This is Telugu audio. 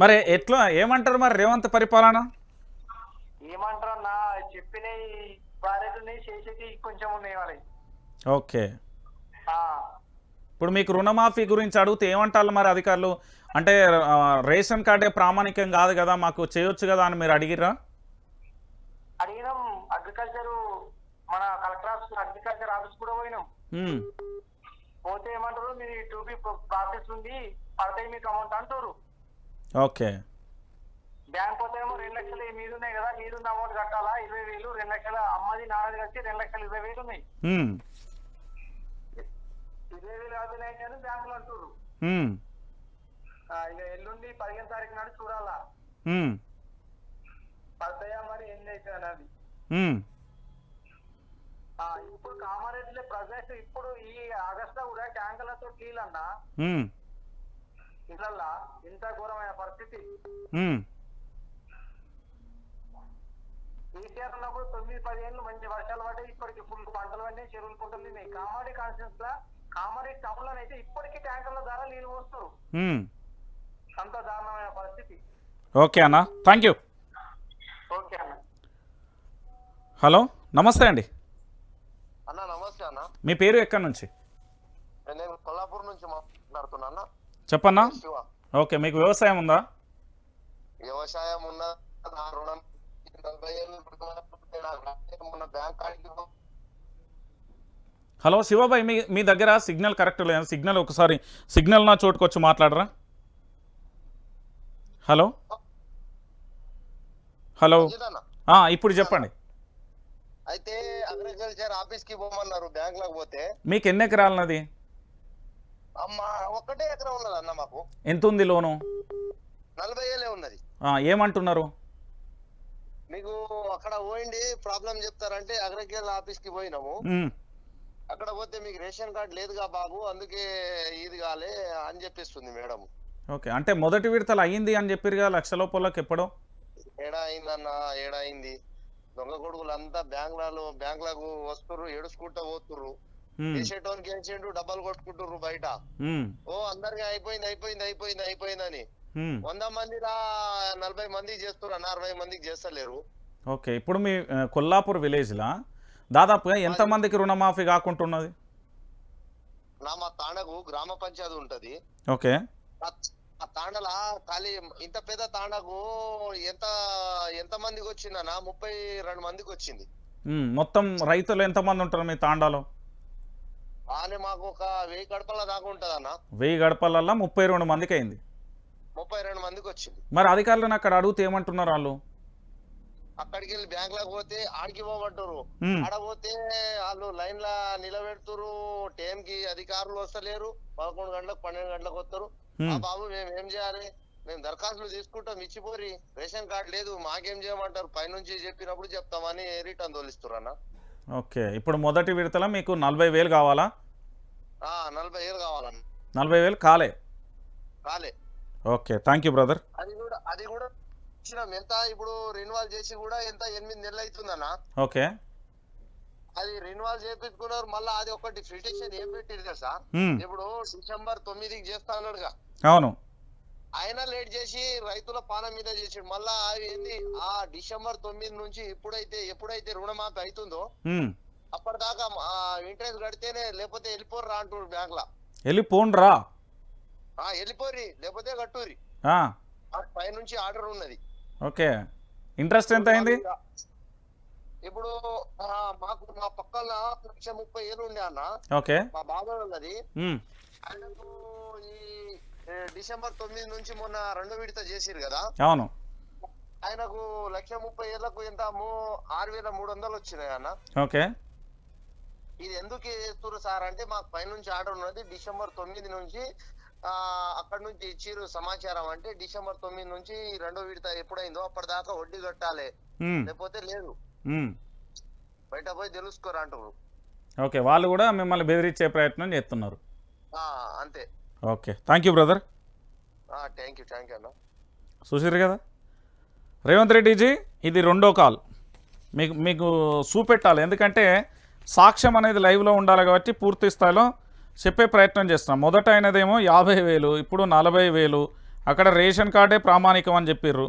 మరి ఎట్లా ఏమంటారు మరి రేవంత్ పరిపాలన? చెప్పిన బాధ్యతని చేసేది కొంచెం ఉన్నాయి ఓకే. ఇప్పుడు మీకు రుణమాఫీ గురించి అడిగితే ఏమంటారు మరి అధికారులు? అంటే రేషన్ కార్డే ప్రామాణికం కాదు కదా మాకు చేయొచ్చు కదా అని మీరు అడిగిరా అడిగినాం అగ్రికల్చర్ మన కలెక్టర్ ఆఫీస్ అగ్రికల్చర్ ఆఫీస్ కూడా పోయినాం. పోతే ఏమంటారు మీది టూ ప్రాసెస్ ఉంది పడతాయి మీకు అమౌంట్ అంటారు. ఓకే. బ్యాంక్ పోతే ఏమో రెండు లక్షలు మీద ఉన్నాయి కదా మీరున్న అమౌంట్ కట్టాలా? ఇరవై వేలు రెండు లక్షల అమ్మది నాన్నది కలిసి రెండు లక్షలు ఇరవై వేలు ఉన్నాయి. ఇరవై వేలు అవుతున్నాయి కానీ బ్యాంకులు అంటారు ఇక ఎల్లుండి పదిహేను తారీఖు నాడు చూడాలా? పడతాయా మరి ఎన్ని అయితే ఆ, ఇప్పుడు కామారెడ్డిలో ప్రజెంట్ ఇప్పుడు ఈ ఆగస్టు కూడా ట్యాంకర్లతో నీళ్ళన్నా ఉమ్, ఇళ్ళల్లా ఇంత ఘోరమైన పరిస్థితి. ఉమ్. కేసీఆర్ ఉన్నప్పుడు తొమ్మిది పది ఏళ్ళు మంచి వర్షాలు పడ్డాయి. ఇప్పటికి ఫుల్ పంటలు పడినాయి చెరువులు ఉన్నాయి కామారెడ్డి కాన్స్టిట్యూన్స్ లా కామారెడ్డి టౌన్లో అయితే ఇప్పటికీ ట్యాంకర్ల ద్వారా నీళ్ళు పోస్తారు. అంత దారుణమైన పరిస్థితి. ఓకే అన్న. థ్యాంక్ యూ ఓకే అన్న. హలో నమస్తే అండి. అన్న నమస్తే అన్న. మీ పేరు ఎక్కడి నుంచి? నేను కొల్లాపూర్ నుంచి మాట్లాడుతున్నా అన్న. చెప్పన్నా? ఓకే మీకు వ్యవసాయం ఉందా? వ్యవసాయం ఉన్న నా రుణం హలో శివబాయ్ మీ మీ దగ్గర సిగ్నల్ కరెక్ట్ లేదు. సిగ్నల్ ఒకసారి సిగ్నల్ నా చోటుకొచ్చి మాట్లాడరా? హలో? హలో? ఇప్పుడు చెప్పండి. అయితే అగ్రికల్చర్ ఆఫీస్కి పోమన్నారు బ్యాంక్లకు పోతే. మీకు ఎన్ని ఎకరాలన్నది? ఒక్కటే ఎకరం ఉన్నది అన్న మాకు. ఎంత ఉంది లోను? నలభై ఏళ్ళే ఉన్నది. ఏమంటున్నారు? మీకు అక్కడ పోయింది ప్రాబ్లం చెప్తారంటే అగ్రికల్చర్ ఆఫీస్కి పోయినాము అక్కడ పోతే మీకు రేషన్ కార్డు లేదుగా బాబు అందుకే ఇది కాలే అని చెప్పిస్తుంది మేడం. ఓకే అంటే మొదటి విడతలు అయ్యింది అని చెప్పారుగా లక్ష లోపలకి ఎప్పుడో? ఏడా అయిందన్న ఏడా అయింది దొంగ కొడుకులు అంతా బ్యాంకులలో బ్యాంకులకు వస్తుర్రు ఏడుచుకుంటూ పోతుర్రు. వేసేటోనికి వేసిండు డబ్బలు కొట్టుకుంటుర్రు బయట. ఓ అందరికి అయిపోయింది అయిపోయింది అయిపోయింది అయిపోయింది అని. వంద మంది రా నలభై మందికి చేస్తున్నారు అరవై మందికి చేస్తలేరు. ఓకే ఇప్పుడు మీ కొల్లాపూర్ విలేజ్లా దాదాపుగా ఎంతమందికి రుణమాఫీ కాకుంటున్నది? నా మా తాండకు గ్రామ పంచాయతీ ఉంటది. ఓకే. ఆ- తాండల ఖాళీ ఇంత పెద్ద తాండకు ఎంత ఎంత మందికి వచ్చిందన్న ముప్పై రెండు మందికి వచ్చింది. మొత్తం రైతులు ఎంతమంది ఉంటారు మీ తాండాలో? కానీ మాకు ఒక వెయ్యి గడపల దాకా ఉంటదన్న. వెయ్యి గడపలల్లా ముప్పై రెండు మందికి అయింది. ముప్పై రెండు మందికి వచ్చింది. మరి అధికారులను అక్కడ అడిగితే ఏమంటున్నారు వాళ్ళు? అక్కడికి వెళ్ళి బ్యాంక్లకు పోతే ఆడికి పోమంటారు ఆడ పోతే వాళ్ళు లైన్ లా నిలబెడుతురు టైం కి అధికారులు వస్తలేరు. పదకొండు గంటలకు పన్నెండు గంటలకు వస్తారు. బాబు మేము ఏం చేయాలి? మేము దరఖాస్తులు తీసుకుంటాం ఇచ్చిపోరి. రేషన్ కార్డు లేదు మాకేం చేయమంటారు? పైనుంచి చెప్పినప్పుడు చెప్తామని రిటర్న్ తోలిస్తారు అన్న. ఓకే. ఇప్పుడు మొదటి విడతల మీకు నలభై వేలు కావాలా? ఆ, నలభై ఏళ్ళు కావాలన్న నలభై వేలు కాలే? కాలే. ఓకే. Thank you brother. అది కూడా అది కూడా ఇచ్చినాం. ఎంత ఇప్పుడు రెన్యువల్ చేసి కూడా ఎంత? ఎనిమిది నెలలు అవుతుందన్న. ఓకే. అది రెన్యువల్ చేపించుకున్నారు. మళ్ళీ అది ఒకటి పిటిషన్ ఏం పెట్టిరు ఉమ్, ఇప్పుడు డిసెంబర్ తొమ్మిదికి చేస్తా అన్నాడుగా. అవును. ఆయన లేట్ చేసి రైతుల పానం మీద చేసాడు. మళ్ళా ఏంది? ఆ డిసెంబర్ తొమ్మిది నుంచి ఎప్పుడైతే ఎప్పుడైతే రుణమాఫీ అవుతుందో అప్పటిదాకా ఇంట్రెస్ట్ కడితేనే లేకపోతే వెళ్ళిపోరు రా అంటారు బ్యాంక్ లా వెళ్ళి పోండ్రా ఆ. వెళ్ళిపోరి లేకపోతే కట్టూరి పై నుంచి ఆర్డర్ ఉన్నది. ఓకే. ఇంట్రెస్ట్ ఎంత అయింది? ఇప్పుడు మాకు మా పక్కన లక్ష ముప్పై ఏళ్ళు ఉండే అన్న. ఓకే. మా బాబాయ్ ఉన్నది ఆయనకు ఈ డిసెంబర్ తొమ్మిది నుంచి మొన్న రెండో విడత చేసిరు కదా? అవును. ఆయనకు లక్ష ముప్పై ఏళ్ళకు ఎంత ఆరు వేల మూడు వందలు వచ్చినాయి అన్న. ఓకే. ఇది ఎందుకు చేస్తున్నారు సార్ అంటే మాకు పైనుంచి ఆర్డర్ ఉన్నది డిసెంబర్ తొమ్మిది నుంచి అక్కడ నుంచి ఇచ్చిరు సమాచారం అంటే డిసెంబర్ తొమ్మిది నుంచి రెండో విడత ఎప్పుడైందో అప్పటిదాకా వడ్డీ కట్టాలి. లేకపోతే లేదు. బయట పోయి తెలుసుకోరు అంటారు ఓకే వాళ్ళు కూడా మిమ్మల్ని బెదిరించే ప్రయత్నం చేస్తున్నారు. అంతే. Okay. Thank you brother thank you thank you అన్న. చూసారు కదా? రేవంత్ రెడ్డిజీ ఇది రెండో కాల్ మీకు మీకు చూపెట్టాలి. ఎందుకంటే సాక్ష్యం అనేది లైవ్లో ఉండాలి కాబట్టి పూర్తి స్థాయిలో చెప్పే ప్రయత్నం చేస్తున్నాం. మొదట అయినదేమో యాభై వేలు ఇప్పుడు నలభై వేలు. అక్కడ రేషన్ కార్డే ప్రామాణికం అని చెప్పిర్రు.